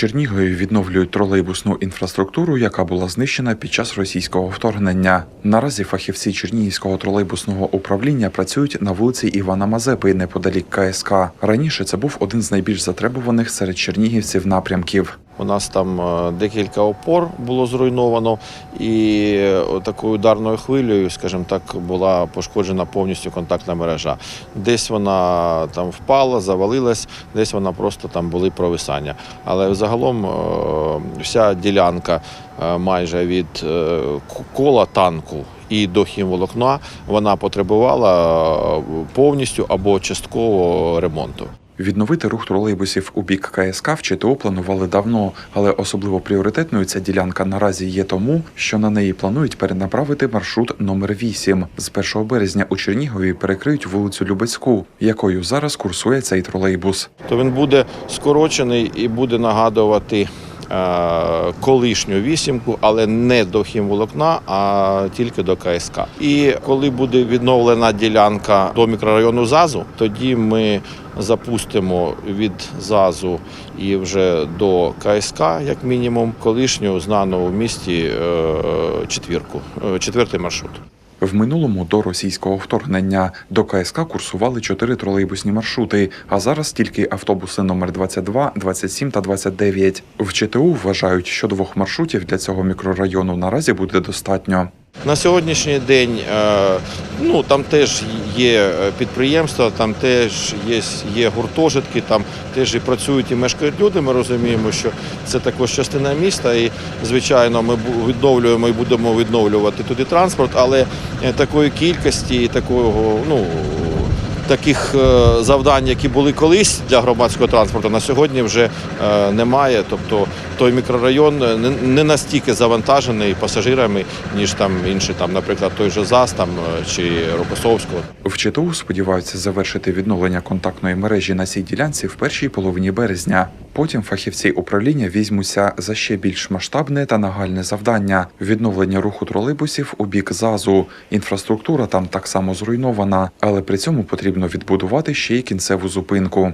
Чернігові відновлюють тролейбусну інфраструктуру, яка була знищена під час російського вторгнення. Наразі фахівці Чернігівського тролейбусного управління працюють на вулиці Івана Мазепи неподалік КСК. Раніше це був один з найбільш затребуваних серед чернігівців напрямків. У нас там е, декілька опор було зруйновано, і е, такою ударною хвилею, скажімо так, була пошкоджена повністю контактна мережа. Десь вона там впала, завалилась, десь вона просто там були провисання. Але загалом е, вся ділянка майже від е, кола танку. І до хімволокна вона потребувала е, повністю або частково ремонту. Відновити рух тролейбусів у бік КСК в ЧТО планували давно, але особливо пріоритетною ця ділянка наразі є тому, що на неї планують перенаправити маршрут номер 8 З 1 березня у Чернігові перекриють вулицю Любецьку, якою зараз курсує цей тролейбус. то він буде скорочений і буде нагадувати е, колишню вісімку, але не до хімволокна, а тільки до КСК. І коли буде відновлена ділянка до мікрорайону ЗАЗу, тоді ми запустимо від ЗАЗу і вже до КСК, як мінімум, колишню знану в місті е, четвірку, е, четвертий маршрут. В минулому до російського вторгнення до КСК курсували чотири тролейбусні маршрути, а зараз тільки автобуси номер 22, 27 та 29. В ЧТУ вважають, що двох маршрутів для цього мікрорайону наразі буде достатньо. На сьогоднішній день е, ну, там теж є е, підприємства, там теж є, є гуртожитки, там теж і працюють і мешкають люди. Ми розуміємо, що це також частина міста. І, звичайно, ми відновлюємо і будемо відновлювати туди транспорт, але е, такої кількості і такого, ну. Таких е, завдань, які були колись для громадського транспорту, на сьогодні вже е, немає. Тобто той мікрорайон не- настільки завантажений пасажирами, ніж там інші, там, наприклад, той же ЗАЗ там, е, чи Рокосовського. В ЧТУ сподіваються завершити відновлення контактної мережі на цій ділянці в першій половині березня. Потім фахівці управління візьмуться за ще більш масштабне та нагальне завдання відновлення руху тролейбусів у бік ЗАЗу. Інфраструктура там так само зруйнована, але при цьому потрібно відбудувати ще й кінцеву зупинку.